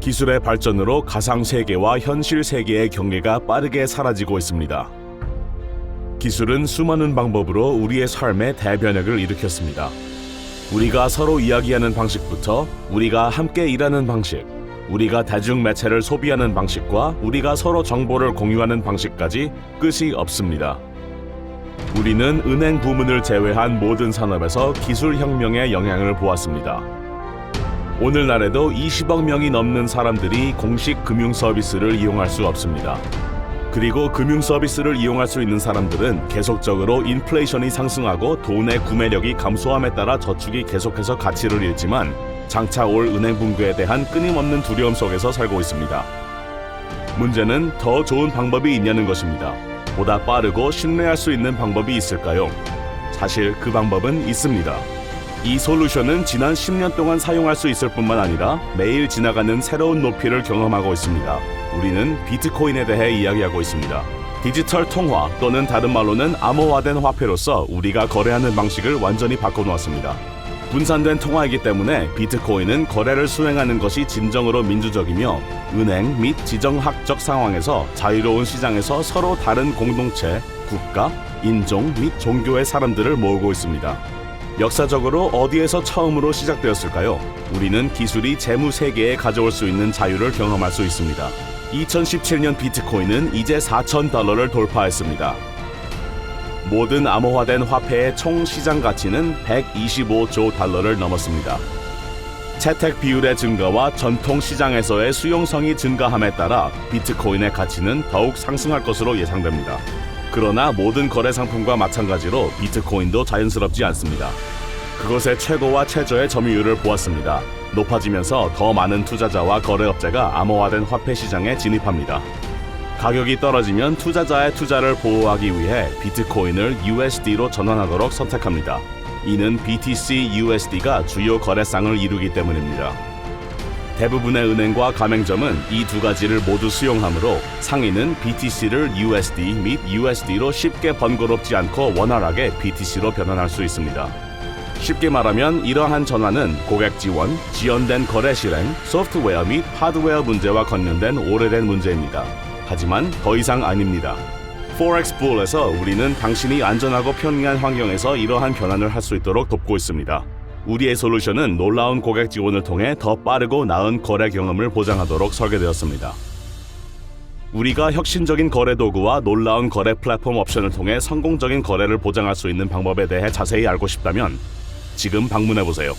기술의 발전으로 가상 세계와 현실 세계의 경계가 빠르게 사라지고 있습니다. 기술은 수많은 방법으로 우리의 삶에 대변혁을 일으켰습니다. 우리가 서로 이야기하는 방식부터 우리가 함께 일하는 방식, 우리가 대중 매체를 소비하는 방식과 우리가 서로 정보를 공유하는 방식까지 끝이 없습니다. 우리는 은행 부문을 제외한 모든 산업에서 기술 혁명의 영향을 보았습니다. 오늘날에도 20억 명이 넘는 사람들이 공식 금융 서비스를 이용할 수 없습니다. 그리고 금융 서비스를 이용할 수 있는 사람들은 계속적으로 인플레이션이 상승하고 돈의 구매력이 감소함에 따라 저축이 계속해서 가치를 잃지만 장차 올 은행 붕괴에 대한 끊임없는 두려움 속에서 살고 있습니다. 문제는 더 좋은 방법이 있냐는 것입니다. 보다 빠르고 신뢰할 수 있는 방법이 있을까요? 사실 그 방법은 있습니다. 이 솔루션은 지난 10년 동안 사용할 수 있을 뿐만 아니라 매일 지나가는 새로운 높이를 경험하고 있습니다. 우리는 비트코인에 대해 이야기하고 있습니다. 디지털 통화 또는 다른 말로는 암호화된 화폐로서 우리가 거래하는 방식을 완전히 바꿔놓았습니다. 분산된 통화이기 때문에 비트코인은 거래를 수행하는 것이 진정으로 민주적이며 은행 및 지정학적 상황에서 자유로운 시장에서 서로 다른 공동체, 국가, 인종 및 종교의 사람들을 모으고 있습니다. 역사적으로 어디에서 처음으로 시작되었을까요? 우리는 기술이 재무 세계에 가져올 수 있는 자유를 경험할 수 있습니다. 2017년 비트코인은 이제 4천 달러를 돌파했습니다. 모든 암호화된 화폐의 총 시장 가치는 125조 달러를 넘었습니다. 채택 비율의 증가와 전통 시장에서의 수용성이 증가함에 따라 비트코인의 가치는 더욱 상승할 것으로 예상됩니다. 그러나 모든 거래 상품과 마찬가지로 비트코인도 자연스럽지 않습니다. 그것의 최고와 최저의 점유율을 보았습니다. 높아지면서 더 많은 투자자와 거래업체가 암호화된 화폐 시장에 진입합니다. 가격이 떨어지면 투자자의 투자를 보호하기 위해 비트코인을 USD로 전환하도록 선택합니다. 이는 BTC USD가 주요 거래상을 이루기 때문입니다. 대부분의 은행과 가맹점은 이 두 가지를 모두 수용하므로 상인은 BTC를 USD 및 USD로 쉽게 번거롭지 않고 원활하게 BTC로 변환할 수 있습니다. 쉽게 말하면 이러한 전환은 고객 지원, 지연된 거래 실행, 소프트웨어 및 하드웨어 문제와 관련된 오래된 문제입니다. 하지만 더 이상 아닙니다. Forex Bull에서 우리는 당신이 안전하고 편리한 환경에서 이러한 변환을 할 수 있도록 돕고 있습니다. 우리의 솔루션은 놀라운 고객 지원을 통해 더 빠르고 나은 거래 경험을 보장하도록 설계되었습니다. 우리가 혁신적인 거래 도구와 놀라운 거래 플랫폼 옵션을 통해 성공적인 거래를 보장할 수 있는 방법에 대해 자세히 알고 싶다면 지금 방문해 보세요.